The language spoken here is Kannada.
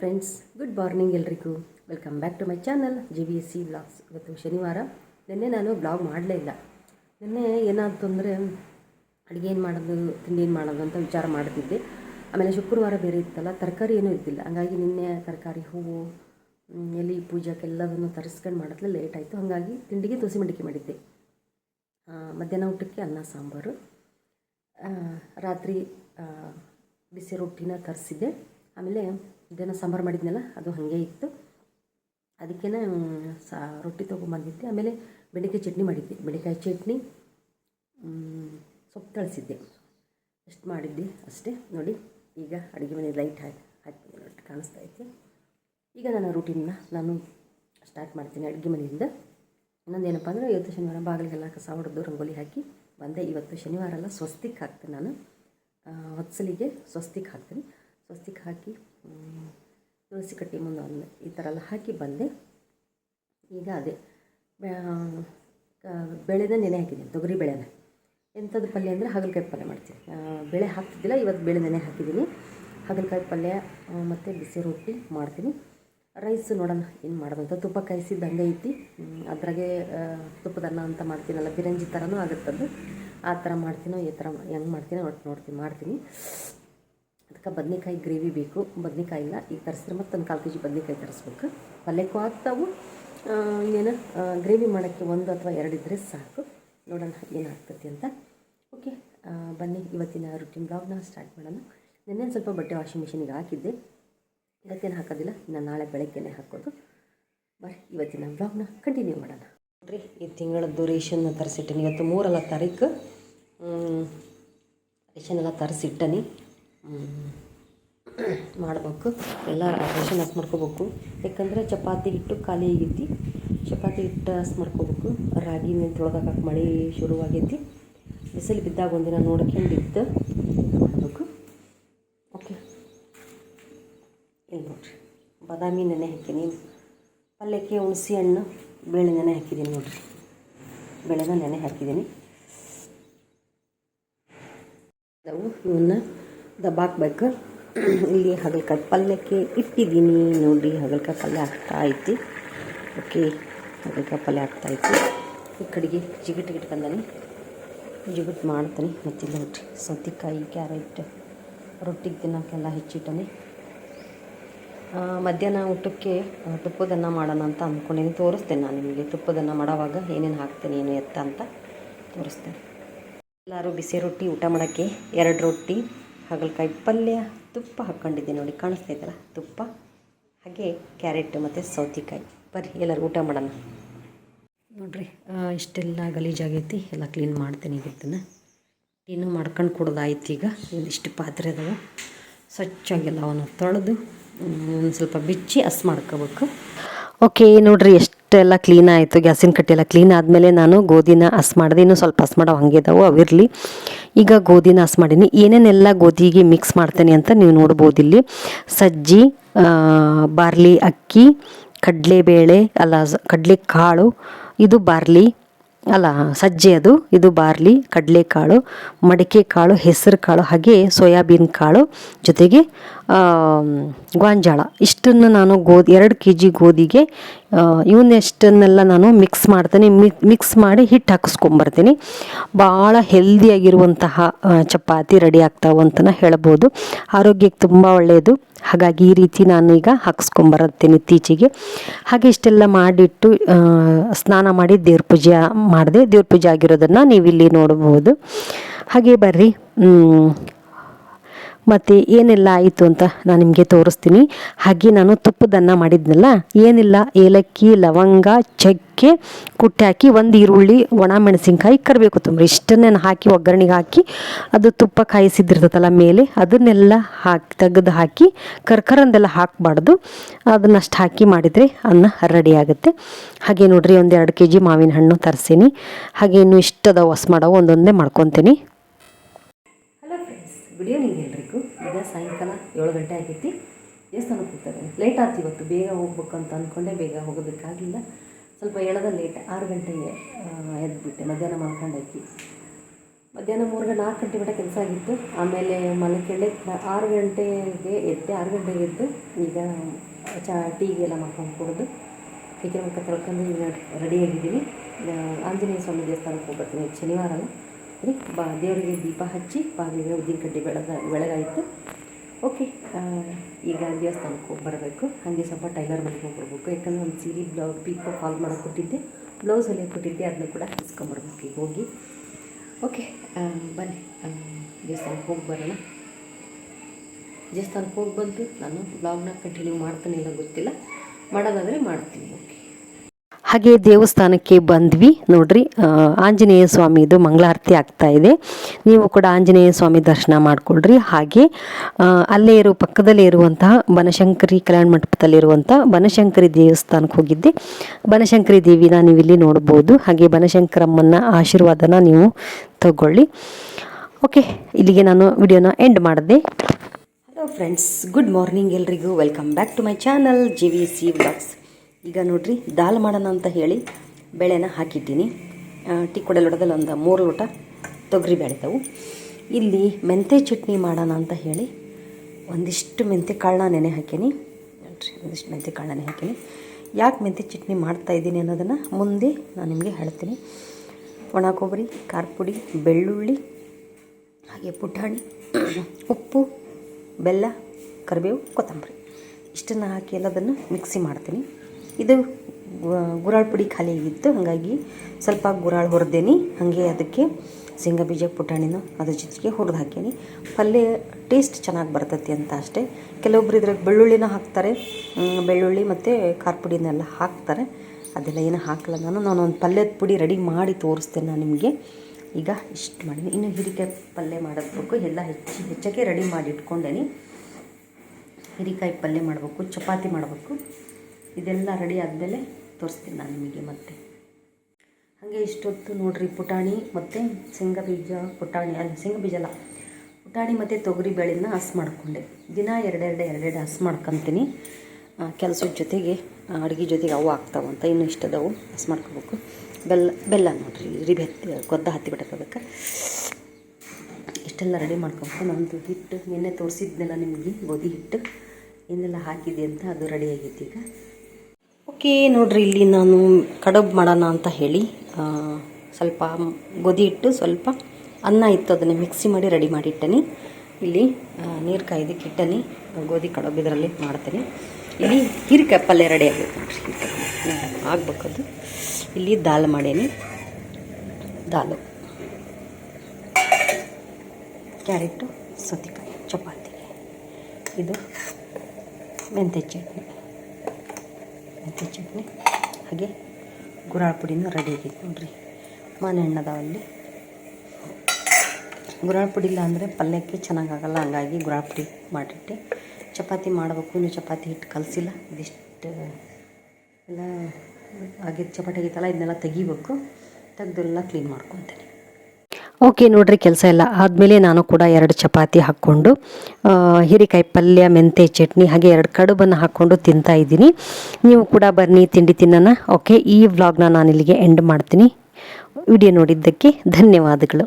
ಫ್ರೆಂಡ್ಸ್ ಗುಡ್ ಮಾರ್ನಿಂಗ್ ಎಲ್ರಿಗೂ. Welcome back to my channel G B S C blogs ಇವತ್ತು ಶನಿವಾರ. ನಿನ್ನೆ ನಾನು ಬ್ಲಾಗ್ ಮಾಡಲೇ ಇಲ್ಲ. ನಿನ್ನೆ ಏನಾಯ್ತು ಅಂದರೆ, ಅಡುಗೆ ಏನು ಮಾಡೋದು, ತಿಂಡಿ ಏನು ಮಾಡೋದು ಅಂತ ವಿಚಾರ ಮಾಡ್ತಿದ್ದೆ. ಆಮೇಲೆ ಶುಕ್ರವಾರ ಬೇರೆ ಇತ್ತಲ್ಲ, ತರಕಾರಿ ಏನೂ ಇದ್ದಿಲ್ಲ. ಹಾಗಾಗಿ ನಿನ್ನೆ ತರಕಾರಿ, ಹೂವು ಎಲ್ಲಿ ಎಲೆ ಪೂಜಾಕ್ಕೆಲ್ಲವನ್ನು ತರಿಸ್ಕೊಂಡು ಮಾಡೋದ್ಲೇ ಲೇಟ್ ಆಯಿತು. ಹಾಗಾಗಿ ತಿಂಡಿಗೆ ತುಸಿ ಮಡಿಕೆ ಮಾಡಿದ್ದೆ. ಮಧ್ಯಾಹ್ನ ಊಟಕ್ಕೆ ಅನ್ನ, ಸಾಂಬಾರು. ರಾತ್ರಿ ಬಿಸಿ ರೊಟ್ಟಿನ ತರಿಸಿದ್ದೆ. ಆಮೇಲೆ ಮಧ್ಯಾಹ್ನ ಸಾಂಬಾರು ಮಾಡಿದ್ನಲ್ಲ, ಅದು ಹಾಗೆ ಇತ್ತು. ಅದಕ್ಕೆ ಸಾ, ರೊಟ್ಟಿ ತೊಗೊಂಬಂದಿದ್ದೆ. ಆಮೇಲೆ ಬೆಂಡೆಕಾಯಿ ಚಟ್ನಿ ಮಾಡಿದ್ದೆ. ಬೆಂಡೆಕಾಯಿ ಚಟ್ನಿ ಸೊಪ್ಪು ತಳಿಸಿದ್ದೆ. ಎಷ್ಟು ಮಾಡಿದ್ದೆ ಅಷ್ಟೇ. ನೋಡಿ, ಈಗ ಅಡುಗೆ ಮನೆ ಲೈಟ್ ಹಾಕಿ ಹಾಕಿ ನೋಡಿ ಕಾಣಿಸ್ತಾ ಐತೆ. ಈಗ ನನ್ನ ರೂಟೀನ್ನ ನಾನು ಸ್ಟಾರ್ಟ್ ಮಾಡ್ತೀನಿ ಅಡುಗೆ ಮನೆಯಿಂದ. ಇನ್ನೊಂದೇನಪ್ಪ ಅಂದರೆ, ಇವತ್ತು ಶನಿವಾರ ಬಾಗಿಲಿಗೆಲ್ಲ ಕಸ ಹೊಡೆದು ರಂಗೋಲಿ ಹಾಕಿ ಬಂದೆ. ಇವತ್ತು ಶನಿವಾರ ಎಲ್ಲ ಸ್ವಸ್ತಿಕ್ ಹಾಕ್ತೀನಿ ನಾನು. ಹೊತ್ಸಲಿಗೆ ಸ್ವಸ್ತಿಕ್ ಹಾಕ್ತೀನಿ. ಸ್ವಸ್ತಿಕ್ ಹಾಕಿ ತುಳಸಿ ಕಟ್ಟಿ ಮುಂದೆ ಒಂದು ಈ ಥರ ಎಲ್ಲ ಹಾಕಿ ಬಂದೆ. ಈಗ ಅದೇ ಬೆಳೆನ ನೆನೆ ಹಾಕಿದ್ದೀನಿ ತೊಗರಿ ಬೆಳೆನ. ಎಂಥದ್ದು ಪಲ್ಯ ಅಂದರೆ ಹಾಗಲಕಾಯಿ ಪಲ್ಯ ಮಾಡ್ತೀನಿ. ಬೆಳೆ ಹಾಕ್ತಿದ್ದಿಲ್ಲ ಇವತ್ತು ಬೆಳೆ ನೆನೆ ಹಾಕಿದ್ದೀನಿ. ಹಾಗಲಕಾಯಿ ಪಲ್ಯ ಮತ್ತು ಬಿಸಿ ರೊಟ್ಟಿ ಮಾಡ್ತೀನಿ. ರೈಸ್ ನೋಡೋಣ ಏನು ಮಾಡೋದಂತ ತುಪ್ಪ ಕಾಯಿಸಿದ್ದು ಹಂಗೆ ಐತಿ ಅದ್ರಾಗೆ ಆ, ತುಪ್ಪದ ಅನ್ನ ಅಂತ ಮಾಡ್ತೀನಲ್ಲ ಬಿರಂಜಿ ಥರನೂ ಆಗುತ್ತದ್ದು ಆ ಥರ ಮಾಡ್ತೀನೋ ಈ ಥರ ಹೆಂಗೆ ಮಾಡ್ತೀನೋ ಒಟ್ಟು ನೋಡ್ತೀನಿ ಮಾಡ್ತೀನಿ. ಅದಕ್ಕೆ ಬದನೆಕಾಯಿ ಗ್ರೇವಿ ಬೇಕು. ಬದನೆಕಾಯಿ ಇಲ್ಲ, ಈಗ ತರಿಸಿದ್ರೆ ಮತ್ತೆ ಒಂದು ಕಾಲು ಕೆ ಜಿ ಬದನೆಕಾಯಿ ತರಿಸ್ಬೇಕು. ಪಲ್ಯಕ್ಕೂ ಆಗ್ತಾವು. ಇನ್ನೇನು ಗ್ರೇವಿ ಮಾಡೋಕ್ಕೆ ಒಂದು ಅಥವಾ ಎರಡು ಇದ್ದರೆ ಸಾಕು. ನೋಡೋಣ ಏನಾಗ್ತೈತಿ ಅಂತ. ಓಕೆ ಬನ್ನಿ, ಇವತ್ತಿನ ರುಟೀನ್ ಬ್ಲಾಗ್ನ ಸ್ಟಾರ್ಟ್ ಮಾಡೋಣ. ನಿನ್ನೆ ಸ್ವಲ್ಪ ಬಟ್ಟೆ ವಾಷಿಂಗ್ ಮಿಷಿನಿಗೆ ಹಾಕಿದ್ದೆ. ಇವತ್ತೇನು ಹಾಕೋದಿಲ್ಲ, ಇನ್ನು ನಾಳೆ ಬೆಳಗ್ಗೆನೇ ಹಾಕೋದು. ಬರ್ರಿ ಇವತ್ತಿನ ಬ್ಲಾಗ್ನ ಕಂಟಿನ್ಯೂ ಮಾಡೋಣ. ನೋಡ್ರಿ, ಈ ತಿಂಗಳದ್ದು ರೇಷನ್ನ ತರಿಸಿಟ್ಟಿನಿ. ಇವತ್ತು ಮೂರಲ್ಲ ತಾರೀಕು. ರೇಷನ್ ಎಲ್ಲ ತರಿಸಿಟ್ಟನಿ. ಮಾಡಬೇಕು. ಎಲ್ಲ ರೇಷನ್ ಹಸ್ ಮಾಡ್ಕೋಬೇಕು. ಯಾಕಂದರೆ ಚಪಾತಿ ಹಿಟ್ಟು ಖಾಲಿ ಆಗೈತಿ. ಚಪಾತಿ ಹಿಟ್ಟು ಹಸ್ ಮಾಡ್ಕೋಬೇಕು. ರಾಗಿ ತೊಳ್ದಾಕಕ್ಕೆ ಮಳೆ ಶುರುವಾಗೈತಿ. ಬಿಸಿಲು ಬಿದ್ದಾಗ ಒಂದಿನ ನೋಡ್ಕೊಂಡಿದ್ದು ಮಾಡಬೇಕು. ಓಕೆ. ಇಲ್ಲಿ ನೋಡ್ರಿ. ಬಾದಾಮಿ ನೆನೆ ಹಾಕಿನಿ. ಪಲ್ಯಕ್ಕೆ ಹುಣಸೆ ಹಣ್ಣು, ಬೇಳೆ ನೆನೆ ಹಾಕಿದ್ದೀನಿ ನೋಡ್ರಿ. ಬೆಳೆನ ನೆನೆ ಹಾಕಿದ್ದೀನಿ ಇವನ್ನ ದಬ್ಬಾಕ್ಬೇಕು ಇಲ್ಲಿ ಹಗಲ್ಕಾಯಿ ಪಲ್ಯಕ್ಕೆ ಇಟ್ಟಿದ್ದೀನಿ. ನೋಡಿ ಹಗಲ್ಕಾಯಿ ಪಲ್ಯ ಆಗ್ತಾ ಐತಿ. ಓಕೆ ಹಗಲ್ಕಾಯಿ ಪಲ್ಯ ಆಗ್ತಾ ಐತಿ. ಈ ಕಡೆಗೆ ಜಿಗಿಟ್ ಇಟ್ಕೊಂಡನಿ ಜಿಗಿಟ್ ಮಾಡ್ತೀನಿ. ಮತ್ತು ಇಲ್ಲಿ ನೋಡ್ರಿ, ಸೌತೆಕಾಯಿ, ಕ್ಯಾರೆಟ್ ರೊಟ್ಟಿಗೆ ತಿನ್ನೋಕ್ಕೆಲ್ಲ ಹೆಚ್ಚಿಟ್ಟಾನೆ. ಮಧ್ಯಾಹ್ನ ಊಟಕ್ಕೆ ತುಪ್ಪದನ್ನ ಮಾಡೋಣ ಅಂತ ಅಂದ್ಕೊಂಡಿನಿ ತೋರಿಸ್ತೇನೆ ನಾನು ನಿಮಗೆ. ತುಪ್ಪದನ್ನ ಮಾಡೋವಾಗ ಏನೇನು ಹಾಕ್ತೀನಿ, ಏನು ಎತ್ತ ಅಂತ ತೋರಿಸ್ತೇನೆ. ಎಲ್ಲರೂ ಬಿಸಿ ರೊಟ್ಟಿ ಊಟ ಮಾಡೋಕ್ಕೆ ಎರಡು ರೊಟ್ಟಿ ಹಾಗಲಕಾಯಿ ಪಲ್ಯ, ತುಪ್ಪ ಹಾಕ್ಕೊಂಡಿದ್ದೆ ನೋಡಿ ಕಾಣಿಸ್ತೈತಲ್ಲ ತುಪ್ಪ, ಹಾಗೆ ಕ್ಯಾರೆಟ್ ಮತ್ತು ಸೌತೆಕಾಯಿ. ಬರ್ರಿ, ಎಲ್ಲರೂ ಊಟ ಮಾಡೋಣ. ನೋಡಿರಿ ಇಷ್ಟೆಲ್ಲ ಗಲೀಜಾಗೈತಿ ಎಲ್ಲ ಕ್ಲೀನ್ ಮಾಡ್ತೀನಿ ಈಗ ಇದನ್ನು. ಕ್ಲೀನು ಮಾಡ್ಕೊಂಡು ಕೊಡೋದಾಯ್ತು ಈಗ ಇದಿಷ್ಟು ಪಾತ್ರೆ ಅದಾವೆ. ಸ್ವಚ್ಛಾಗೆಲ್ಲ ಅವನ್ನ ತೊಳೆದು ಒಂದು ಸ್ವಲ್ಪ ಬಿಚ್ಚಿ ಹಸ್ ಮಾಡ್ಕೋಬೇಕು. ಓಕೆ ನೋಡ್ರಿ ಎಷ್ಟೆಲ್ಲ ಕ್ಲೀನ್ ಆಯಿತು, ಗ್ಯಾಸಿನ ಕಟ್ಟೆಲ್ಲ ಎಲ್ಲ ಕ್ಲೀನ್ ಆದಮೇಲೆ ನಾನು ಗೋಧಿನ ಹಸ್ ಮಾಡಿದೆ. ಇನ್ನೂ ಸ್ವಲ್ಪ ಹಸ್ ಮಾಡೋ ಹಂಗೆ ಇದಾವೆ ಅವಿರಲಿ ಈಗ ಗೋಧಿನ ಹಸ್ ಮಾಡೀನಿ. ಏನೇನೆಲ್ಲ ಗೋಧಿಗೆ ಮಿಕ್ಸ್ ಮಾಡ್ತೇನೆ ಅಂತ ನೀವು ನೋಡ್ಬೋದು ಇಲ್ಲಿ. ಸಜ್ಜಿ ಬಾರ್ಲಿ ಅಕ್ಕಿ, ಕಡಲೆಬೇಳೆ, ಅಲ್ಲ ಕಡಲೆ ಕಾಳು ಇದು ಬಾರ್ಲಿ, ಅಲ್ಲ, ಸಜ್ಜೆ ಅದು, ಇದು ಬಾರ್ಲಿ, ಕಡಲೆಕಾಳು ಮಡಿಕೆ ಕಾಳು ಹೆಸರು ಕಾಳು ಹಾಗೆ ಸೋಯಾಬೀನ್ ಕಾಳು ಜೊತೆಗೆ ಗೋಂಜಾಳ. ಇಷ್ಟನ್ನು ನಾನು ಗೋಧಿ, ಎರಡು ಕೆ ಜಿ ಗೋಧಿಗೆ ಇವನ್ನೆಷ್ಟನ್ನೆಲ್ಲ ನಾನು ಮಿಕ್ಸ್ ಮಾಡ್ತೀನಿ. ಮಿಕ್ಸ್ ಮಾಡಿ ಹಿಟ್ಟು ಹಾಕಿಸ್ಕೊಂಬರ್ತೀನಿ. ಭಾಳ ಹೆಲ್ದಿಯಾಗಿರುವಂತಹ ಚಪಾತಿ ರೆಡಿ ಆಗ್ತಾವೆ ಅಂತ ಹೇಳ್ಬೋದು. ಆರೋಗ್ಯಕ್ಕೆ ತುಂಬ ಒಳ್ಳೆಯದು ಹಾಗಾಗಿ ಈ ರೀತಿ ನಾನು ಈಗ ಹಾಕಿಸ್ಕೊಂಬರತ್ತೀನಿ ಇತ್ತೀಚೆಗೆ. ಹಾಗೆ ಇಷ್ಟೆಲ್ಲ ಮಾಡಿಟ್ಟು ಸ್ನಾನ ಮಾಡಿ ದೇವ್ರ ಪೂಜೆ ಮಾಡಿದೆ. ದೇವ್ರ ಪೂಜೆ ಆಗಿರೋದನ್ನು ನೀವಿಲ್ಲಿ ನೋಡ್ಬೋದು. ಹಾಗೆ ಬರ್ರಿ. ಮತ್ತು ಏನೆಲ್ಲ ಆಯಿತು ಅಂತ ನಾನು ನಿಮಗೆ ತೋರಿಸ್ತೀನಿ. ಹಾಗೆ ನಾನು ತುಪ್ಪದನ್ನ ಮಾಡಿದ್ನಲ್ಲ, ಏನಿಲ್ಲ, ಏಲಕ್ಕಿ, ಲವಂಗ, ಚಕ್ಕೆ, ಕುಟ್ಟಿ ಹಾಕಿ ಒಂದು ಈರುಳ್ಳಿ, ಒಣ ಮೆಣಸಿನ್ಕಾಯಿ ಕರಿಬೇಕು ಕೊತ್ತಂಬರಿ ಇಷ್ಟನ್ನೇ ನಾನು ಹಾಕಿ ಒಗ್ಗರಣೆಗೆ ಹಾಕಿ ಅದು ತುಪ್ಪ ಕಾಯಿಸಿದ್ದಿರ್ತದಲ್ಲ ಮೇಲೆ ಅದನ್ನೆಲ್ಲ ಹಾಕಿ, ತೆಗೆದು ಹಾಕಿ ಕರ್ಕರಂದೆಲ್ಲ ಹಾಕಬಾರ್ದು. ಅದನ್ನಷ್ಟು ಹಾಕಿ ಮಾಡಿದರೆ ಅನ್ನ ರೆಡಿ ಆಗುತ್ತೆ. ಹಾಗೆ ನೋಡ್ರಿ ಒಂದು ಎರಡು ಕೆ ಜಿ ಮಾವಿನ ಹಣ್ಣು ತರಿಸೀನಿ. ಹಾಗೆ ಇನ್ನು ಇಷ್ಟದ ಹೊಸ ಮಾಡೋ ಒಂದೊಂದೇ ಮಾಡ್ಕೊತೀನಿ. ಗುಡ್ ಈವ್ನಿಂಗ್ ಎಲ್ರಿಗೂ ಈಗ ಸಾಯಂಕಾಲ ಏಳು ಗಂಟೆ ಆಗೈತಿ. ದೇವಸ್ಥಾನಕ್ಕೆ ಹೋಗ್ತಾರೆ ಲೇಟ್ ಆಯ್ತು ಇವತ್ತು. ಬೇಗ ಹೋಗ್ಬೇಕು ಅಂತ ಅಂದ್ಕೊಂಡೆ ಬೇಗ ಹೋಗೋದಕ್ಕಾಗಲಿಲ್ಲ ಸ್ವಲ್ಪ ಎಳದ ಲೇಟ್ ಆರು ಗಂಟೆಗೆ ಎದ್ದುಬಿಟ್ಟೆ ಮಧ್ಯಾಹ್ನ ಮಾಡ್ಕೊಂಡಾಕಿ ಮಧ್ಯಾಹ್ನ ಮೂರು ನಾಲ್ಕು ಗಂಟೆ ಮಟ್ಟ ಕೆಲಸ ಆಗಿತ್ತು. ಆಮೇಲೆ ಮಲಕೆಂಡೆ ಆರು ಗಂಟೆಗೆ ಎದ್ದೆ. ಆರು ಗಂಟೆಗೆ ಎದ್ದು ಈಗ ಚಾ ಟೀಗೆಲ್ಲ ಮಾಡ್ಕೊಂಡು ಕೊಡೋದು ಕೈಕೆ ಮುಖ ತೊಳ್ಕೊಂಡು ಈಗ ರೆಡಿಯಾಗಿದ್ದೀನಿ ಆಂಜನೇಯ ಸ್ವಾಮಿ ದೇವಸ್ಥಾನಕ್ಕೆ ಹೋಗ್ಬರ್ತೀನಿ. ಶನಿವಾರ ಅಲ್ಲ ರೀ ಬಾ, ದೇವರಿಗೆ ದೀಪ ಹಚ್ಚಿ ಬಾಗಿಲಿಗೆ ಉದ್ದಿನ ಕಡ್ಡಿ ಬೆಳಗ, ಬೆಳಗಾಯಿತು. ಓಕೆ ಈಗ ದೇವಸ್ಥಾನಕ್ಕೆ ಹೋಗಿ ಬರಬೇಕು ಹಾಗೆ ಸ್ವಲ್ಪ ಟೈಲರ್ ಮನೆಗೆ ಹೋಗಿ ಯಾಕಂದ್ರೆ ಒಂದು ಸೀರೆ, ಬ್ಲೌ, ಪೀಕೋ ಕಾಲ್ ಮಾಡೋಕೆ ಕೊಟ್ಟಿದ್ದೆ. ಬ್ಲೌಸ್ ಅಲ್ಲಿ ಕೊಟ್ಟಿದ್ದೆ, ಅದನ್ನು ಕೂಡ ಇಸ್ಕೊಂಬರ್ಬೇಕು ಈಗ ಹೋಗಿ. ಓಕೆ ಬನ್ನಿ. ದೇವಸ್ಥಾನಕ್ಕೆ ಹೋಗಿ ಬರೋಣ. ದೇವಸ್ಥಾನಕ್ಕೆ ಹೋಗಿ ಬಂದು ನಾನು ಬ್ಲಾಗ್ನ ಕಂಟಿನ್ಯೂ ಮಾಡ್ತಾನೆ ಇಲ್ಲ ಗೊತ್ತಿಲ್ಲ. ಮಾಡೋದಾದರೆ ಮಾಡ್ತೀನಿ ಓಕೆ ಹಾಗೆ ದೇವಸ್ಥಾನಕ್ಕೆ ಬಂದ್ವಿ. ನೋಡ್ರಿ ಆಂಜನೇಯ ಸ್ವಾಮಿದು ಮಂಗಳಾರತಿ ಆಗ್ತಾ ಇದೆ. ನೀವು ಕೂಡ ಆಂಜನೇಯ ಸ್ವಾಮಿ ದರ್ಶನ ಮಾಡ್ಕೊಳ್ರಿ. ಹಾಗೆ ಅಲ್ಲೇ ಇರೋ ಪಕ್ಕದಲ್ಲೇ ಇರುವಂತಹ ಬನಶಂಕರಿ ಕಲ್ಯಾಣ ಮಂಟಪದಲ್ಲಿರುವಂಥ ಬನಶಂಕರಿ ದೇವಸ್ಥಾನಕ್ಕೆ ಹೋಗಿದ್ದೆ. ಬನಶಂಕರಿ ದೇವಿನ ನೀವು ಇಲ್ಲಿ ನೋಡ್ಬೋದು. ಹಾಗೆ ಬನಶಂಕರಮ್ಮನ ಆಶೀರ್ವಾದನ ನೀವು ತಗೊಳ್ಳಿ. ಓಕೆ, ಇಲ್ಲಿಗೆ ನಾನು ವಿಡಿಯೋನ ಎಂಡ್ ಮಾಡಿದೆ. ಹಲೋ ಫ್ರೆಂಡ್ಸ್ ಗುಡ್ ಮಾರ್ನಿಂಗ್ ಎಲ್ರಿಗೂ. Welcome back to my channel G V C blogs ಈಗ ನೋಡ್ರಿ, ದಾಲ್ ಮಾಡೋಣ ಅಂತ ಹೇಳಿ ಬೇಳೆನ ಹಾಕಿದ್ದೀನಿ. ಟೀ ಕೊಡಲೊಡದಲ್ಲಿ ಒಂದು ಮೂರು ಲೋಟ ತೊಗರಿ ಬೆಳಿತಾವು ಇಲ್ಲಿ ಮೆಂತೆ ಚಟ್ನಿ ಮಾಡೋಣ ಅಂತ ಹೇಳಿ ಒಂದಿಷ್ಟು ಮೆಂತೆ ಕಾಳನ್ನ ನೆನೆ ಹಾಕೀನಿ. ನೋಡ್ರಿ, ಒಂದಿಷ್ಟು ಮೆಂತೆ ಕಾಳನ್ನ ನೆನೆ ಹಾಕೀನಿ. ಯಾಕೆ ಮೆಂತೆ ಚಟ್ನಿ ಮಾಡ್ತಾ ಇದ್ದೀನಿ ಅನ್ನೋದನ್ನು ಮುಂದೆ ನಾನು ನಿಮಗೆ ಹೇಳ್ತೀನಿ. ಒಣ ಕೊಬ್ಬರಿ ಖಾರ ಪುಡಿ ಬೆಳ್ಳುಳ್ಳಿ, ಹಾಗೆ ಪುಟಾಣಿ, ಉಪ್ಪು, ಬೆಲ್ಲ, ಕರಿಬೇವು, ಕೊತ್ತಂಬರಿ. ಇಷ್ಟನ್ನು ಹಾಕಿ ಎಲ್ಲದನ್ನು ಮಿಕ್ಸಿ ಮಾಡ್ತೀನಿ. ಇದು ಗುರಾಳ್ ಪುಡಿ ಖಾಲಿ ಆಗಿತ್ತು, ಹಾಗಾಗಿ ಸ್ವಲ್ಪ ಗುರಾಳ್ ಹುರಿದೇನಿ, ಹಾಗೆ ಅದಕ್ಕೆ ಶೇಂಗಾ ಬೀಜ ಪುಟಾಣಿನ ಅದ್ರ ಜೊತೆಗೆ ಹುರಿದು ಹಾಕೀನಿ. ಪಲ್ಯ ಟೇಸ್ಟ್ ಚೆನ್ನಾಗಿ ಬರ್ತೈತಿ ಅಂತ ಅಷ್ಟೇ. ಕೆಲವೊಬ್ರು ಇದ್ರಾಗ ಬೆಳ್ಳುಳ್ಳಿನ ಹಾಕ್ತಾರೆ ಬೆಳ್ಳುಳ್ಳಿ ಮತ್ತು ಖಾರ ಪುಡಿನೆಲ್ಲ ಹಾಕ್ತಾರೆ. ಅದೆಲ್ಲ ಏನು ಹಾಕಲ್ಲ ನಾನು. ನಾನು ಒಂದು ಪಲ್ಯದ ಪುಡಿ ರೆಡಿ ಮಾಡಿ ತೋರಿಸ್ತೇನೆ ನಾನು ನಿಮಗೆ. ಈಗ ಇಷ್ಟು ಮಾಡಿದ್ದೀನಿ ಇನ್ನು ಹೀರಿಕಾಯಿ ಪಲ್ಯ ಮಾಡೋದಕ್ಕೂ ಎಲ್ಲ ಹೆಚ್ಚಿ ಹೆಚ್ಚಕ್ಕೆ ರೆಡಿ ಮಾಡಿ ಇಟ್ಕೊಂಡೇನಿ. ಹೀರಿಕಾಯಿ ಪಲ್ಯ ಮಾಡಬೇಕು, ಚಪಾತಿ ಮಾಡಬೇಕು. ಇದೆಲ್ಲ ರೆಡಿ ಆದಮೇಲೆ ತೋರಿಸ್ತೀನಿ ನಾನು ನಿಮಗೆ ಮತ್ತೆ. ಹಾಗೆ ಇಷ್ಟೊತ್ತು ನೋಡಿರಿ ಪುಟಾಣಿ, ಮತ್ತು ಶೇಂಗಾ ಬೀಜ, ಪುಟಾಣಿ, ಅಲ್ಲ, ಶೇಂಗಾ ಬೀಜ ಅಲ್ಲ. ಪುಟಾಣಿ ಮತ್ತು ತೊಗರಿ ಬೇಳೆನ ಹಸ್ ಮಾಡಿಕೊಂಡೆ. ದಿನ ಎರಡೆರಡು ಎರಡೆರಡು ಹಸ್ ಮಾಡ್ಕೊತೀನಿ. ಕೆಲಸದ ಜೊತೆಗೆ ಅಡುಗೆ ಜೊತೆಗೆ ಅವು ಆಗ್ತಾವಂತ ಇನ್ನು ಇಷ್ಟದವು ಹಸ್ ಮಾಡ್ಕೋಬೇಕು. ಬೆಲ್ಲ ಬೆಲ್ಲ ನೋಡಿರಿ, ರಿಬಿ ಹತ್ತಿ, ಗೊದ್ದ ಹತ್ತಿ ಇಷ್ಟೆಲ್ಲ ರೆಡಿ ಮಾಡ್ಕೊಬೇಕು. ನಂದು ಹಿಟ್ಟು, ನಿನ್ನೆ ತೋರಿಸಿದ್ನೆಲ್ಲ ನಿಮಗೆ ಗೋಧಿ ಹಿಟ್ಟು. ಏನೆಲ್ಲ ಹಾಕಿದೆ ಅಂತ ಅದು ರೆಡಿ ಆಗೈತಿ ಈಗ. ಓಕೆ, ನೋಡ್ರಿ, ಇಲ್ಲಿ ನಾನು ಕಡುಬು ಮಾಡೋಣ ಅಂತ ಹೇಳಿ ಸ್ವಲ್ಪ ಗೋಧಿ ಇಟ್ಟು ಸ್ವಲ್ಪ ಅನ್ನ ಇತ್ತು, ಅದನ್ನು ಮಿಕ್ಸಿ ಮಾಡಿ ರೆಡಿ ಮಾಡಿ ಇಟ್ಟನಿ ಇಲ್ಲಿ ನೀರು ಕಾಯ್ದಕ್ಕೆ ಇಟ್ಟನಿ, ಗೋಧಿ ಕಡುಬು ಇದರಲ್ಲಿ ಮಾಡ್ತೀನಿ. ಇಲ್ಲಿ ಹೀರಿಕಾಯಿ ಪಲ್ಯ ರೆಡಿ ಆಗಬೇಕು ಆಗ್ಬೇಕದು ಇಲ್ಲಿ ದಾಲ್ ಮಾಡೇನಿ. ದಾಲು. ಕ್ಯಾರೆಟು, ಸೌತೆಕಾಯಿ, ಚಪಾತಿ. ಇದು ಮೆಂತೆ ಚಟ್ನಿ. ಚಟ್ನಿ. ಹಾಗೆ ಗುರಾಳ ಪುಡಿನೂ ರೆಡಿ ಆಗೈತೆ ನೋಡಿರಿ. ಮನೆ ಹಣ್ಣದಾವಲ್ಲಿ ಗುರಾಳ ಪುಡಿ ಇಲ್ಲ ಅಂದರೆ ಪಲ್ಯಕ್ಕೆ ಚೆನ್ನಾಗಾಗಲ್ಲ ಹಂಗಾಗಿ ಗುರಾಳ ಪುಡಿ ಮಾಡಿಟ್ಟೆ. ಚಪಾತಿ ಮಾಡಬೇಕು, ಇನ್ನು ಚಪಾತಿ ಹಿಟ್ಟು ಕಲಸಿಲ್ಲ. ಇದಿಷ್ಟು, ಎಲ್ಲ ಆಗಿದ್ದು ಚಪಾತಿ ಆಗೈತಲ್ಲ ಇದನ್ನೆಲ್ಲ ತೆಗಿಬೇಕು. ತೆಗೆದೆಲ್ಲ ಕ್ಲೀನ್ ಮಾಡ್ಕೊತೀನಿ. ಓಕೆ, ನೋಡ್ರಿ ಕೆಲಸ ಎಲ್ಲ ಆದಮೇಲೆ ನಾನು ಕೂಡ ಎರಡು ಚಪಾತಿ ಹಾಕ್ಕೊಂಡು ಹಿರಿಕಾಯಿ ಪಲ್ಯ, ಮೆಂತೆ ಚಟ್ನಿ, ಹಾಗೆ ಎರಡು ಕಡುಬನ್ನು ಹಾಕ್ಕೊಂಡು ತಿಂತಾ ಇದ್ದೀನಿ. ನೀವು ಕೂಡ ಬನ್ನಿ, ತಿಂಡಿ ತಿನ್ನೋಣ. ಓಕೆ, ಈ ವ್ಲಾಗ್ನ ನಾನು ಇಲ್ಲಿಗೆ ಎಂಡ್ ಮಾಡ್ತೀನಿ. ವಿಡಿಯೋ ನೋಡಿದ್ದಕ್ಕೆ ಧನ್ಯವಾದಗಳು.